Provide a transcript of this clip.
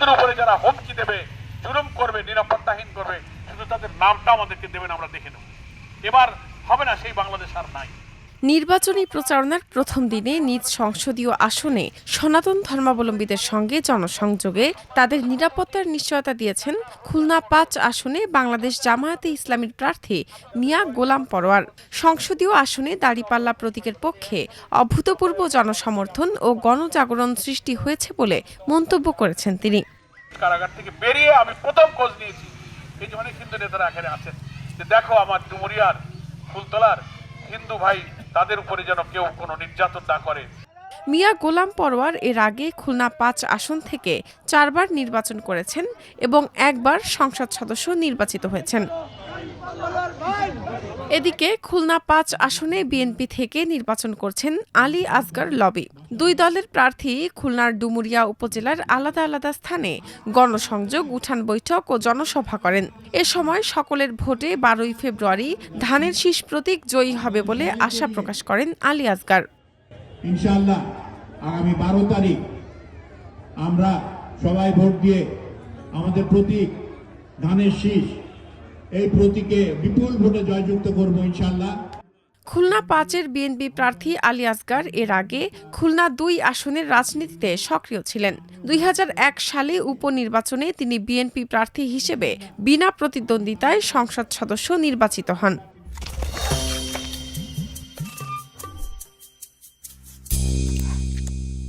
মুক্তিযুদ্ধের উপরে যারা হুমকি দেবে, জুলুম করবে, নিরাপত্তাহীন করবে, শুধু তাদের নামটা আমাদেরকে দেবেন, আমরা দেখে নেব। এবার হবে না, সেই বাংলাদেশ আর নাই। নির্বাচনী প্রচারণার প্রথম দিনে নিজ সংসদীয় আসনে সনাতন ধর্মাবলম্বীদের সঙ্গে জনসংযোগে তাদের নিরাপত্তার নিশ্চয়তা দিয়েছেন খুলনা পাঁচ আসনে বাংলাদেশ জামায়াতে ইসলামীর প্রার্থী মিয়া গোলাম পরোয়ার। সংসদীয় আসনে দাড়িপাল্লা প্রতীকের পক্ষে অভূতপূর্ব জনসমর্থন ও গণজাগরণ সৃষ্টি হয়েছে বলে মন্তব্য করেছেন তিনি। কারাগার থেকে বেরিয়ে আমি প্রথম খোঁজ নিয়েছি। এই যে অনেক হিন্দু নেতারা এখানে আছেন। যে দেখো আমার ডুমুরিয়ার ফুলতলার হিন্দু ভাই তাদের উপরে যেন কেউ কোনো নির্যাতন না করে। মিয়া গোলাম পরোয়ার এর আগে খুলনা পাঁচ আসন থেকে চারবার নির্বাচন করেছেন এবং একবার সংসদ সদস্য নির্বাচিত হয়েছেন। এদিকে খুলনা পাঁচ আসনে বিএনপি থেকে নির্বাচন করছেন আলী আসগার লবি। দুই দলের প্রার্থী খুলনার ডুমুরিয়া উপজেলার আলাদা আলাদা স্থানে গণসংযোগ, উঠান বৈঠক ও জনসভা করেন। এ সময় সকলের ভোটে বারোই ফেব্রুয়ারি ধানের শীষ প্রতীক জয়ী হবে বলে আশা প্রকাশ করেন আলী ইনশাআল্লাহ আগামী বারো তারিখ আমরা সবাই ভোট দিয়ে আমাদের প্রতীক ধানের শীষ এই প্রতীকে বিপুল ভোটে জয়যুক্ত করব ইনশাআল্লাহ। খুলনা পাঁচের বিএনপি প্রার্থী আলী আসগার এর আগে খুলনা দুই আসনের রাজনীতিতে সক্রিয় ছিলেন। দুই হাজার এক সালে উপনির্বাচনে তিনি বিএনপি প্রার্থী হিসেবে বিনা প্রতিদ্বন্দ্বিতায় সংসদ সদস্য নির্বাচিত হন।